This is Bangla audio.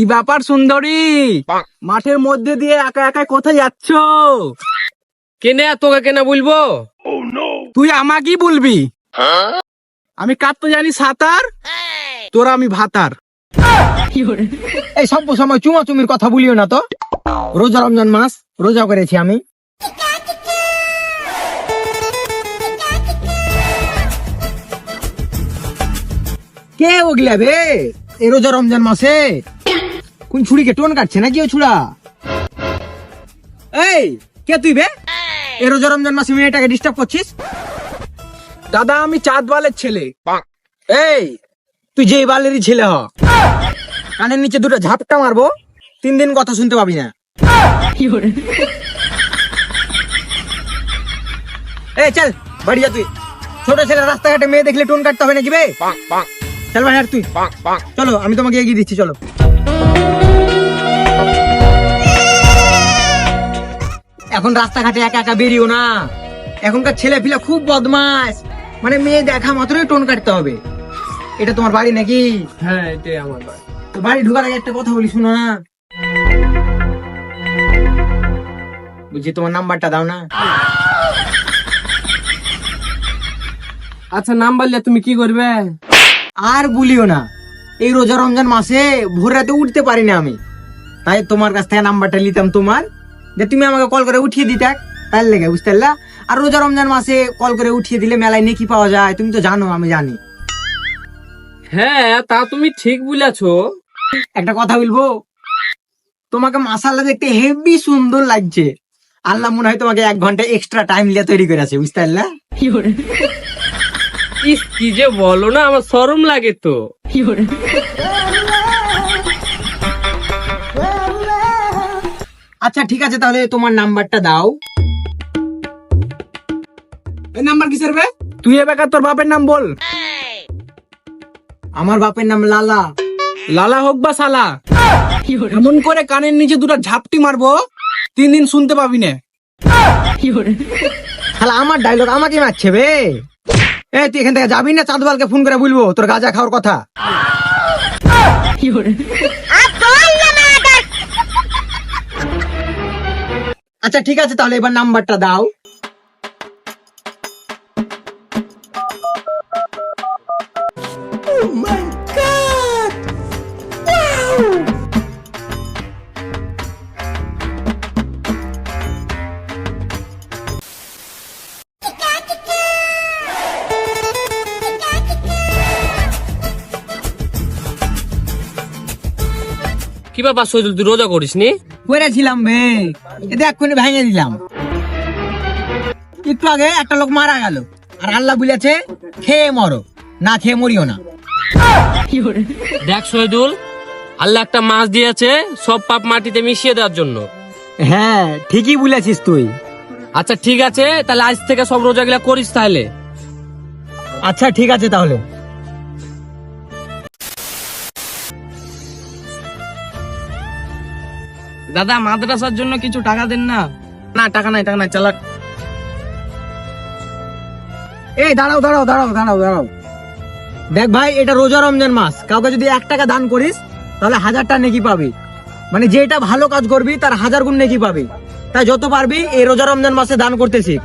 কি ব্যাপার সুন্দরী? মাঠের মধ্যে দিয়ে একা একা কোথায় যাচ্ছ? কেনে তোকে কেনে বলব? তুই আমাকেই বলবি। আমি কাঁদতে জানি সাঁতার? তোরা আমি ভাতার। এই সব সময় চুমা চুমির কথা বলিও না তো। রোজা রমজান মাস রোজা করেছি আমি। কে ওগিলা বে? এই রোজা রমজান মাসে? কোন ছুরিকে টোন কাটছে নাকি ও ছুড়া? এই কে তুই বে? এই। রোজা রমজান মাসে মেয়েটাকে ডিস্টার্ব করছিস? দাদা আমি চাঁদ বালের ছেলে। এই তুই যেই বালেরই ছেলে হ। কানের নিচে দুটো ঝাপটা মারবো তিন দিন কথা শুনতে পাবি না। এই চল বাড়ি যা তুই। ছোট ছেলে রাস্তাঘাটে মেয়ে দেখলে টোন কাটতে হবে নাকি বে? চল ভাই আর তুই চলো আমি তোমাকে এগিয়ে দিচ্ছি চলো। এখন রাস্তাঘাটে একা একা বেরিও না। এখনকার ছেলে পিলা খুব বদমাস মানে মেয়ে দেখা মাত্রই টোন কাটতে হবে। এটা তোমার বাড়ি নাকি? হ্যাঁ এটাই আমার বাড়ি। তো বাড়ি ঢোকার আগে একটা কথা বলি শোনো না। বুঝছি তোমার নাম্বারটা দাও না? আচ্ছা নাম বললে তুমি কি করবে? আর বলিও না। এই রোজা রমজান মাসে ভোর রাতে উঠতে পারি না আমি। তাই তোমার কাছ থেকে নাম্বারটা নিতাম তোমার। যে তুমি আমাকে কল করে উঠিয়ে দিতে। তাই লেগে বুঝতে পারলা? আর রোজা রমজান মাসে কল করে উঠিয়ে দিলে মেলায় নেকি পাওয়া যায়? তুমি তো জানো আমি জানি। হ্যাঁ তা তুমি ঠিক বলেছ। একটা কথা বলব? তোমাকে মাসাল্লা দেখতে হেভি সুন্দর লাগছে। আল্লাহ মনে হয় তোমাকে এক ঘণ্টা এক্সট্রা টাইম নিয়ে তৈরি করেছে বুঝতে পারলা? ইস, কি যে বলো না আমার শরম লাগে তো। আচ্ছা ঠিক আছে তাহলে তোমার নাম্বারটা দাও। এই নাম্বার কিসের বে? তুই এ বেকার তোর বাপের নাম বল। আমার বাপের নাম লালা। লালা হোক বা সালা এমন করে কানের নিচে দুটো ঝাপটি মারবো তিন দিন শুনতে পাবি না। তাহলে আমার ডায়লগ আমাকে মারছে বে। এ তুই এখান থেকে যাবি না চাঁদবালকে ফোন করে বলব তোর গাজা খাওয়ার কথা। আচ্ছা ঠিক আছে তাহলে এবার নাম্বারটা দাও। কি বাবা সজল তুই রোজা করিস নি? করেছিলাম বে। এতে এক্ষুনি ভেঙে দিলাম। একটু আগে একটা লোক মারা গেল। আর আল্লাহ বলেছে খেয়ে মরো না খেয়ে মরিও না। দেখ শহীদুল আল্লাহ একটা মাছ দিয়েছে সব পাপ মাটিতে মিশিয়ে দেওয়ার জন্য। হ্যাঁ ঠিকই বলেছিস তুই। আচ্ছা ঠিক আছে তাহলে আজ থেকে সব রোজা গুলা করিস তাহলে। আচ্ছা ঠিক আছে তাহলে। দাদা, মাদ্রাসার জন্য কিছু টাকা দেন না। না, টাকা নাই টাকা নাই, চালাক। এই, দাঁড়াও দাঁড়াও দাঁড়াও দাঁড়াও দাঁড়াও। দেখ ভাই, এটা রোজা রমজান মাস। কাউকে যদি এক টাকা দান করিস, তাহলে হাজারটা নেকি পাবি। মানে যেটা ভালো কাজ করবি, তার হাজার গুণ নেকি পাবি। তাই যত পারবি, এই রোজা রমজান মাসে দান করতে শিখ।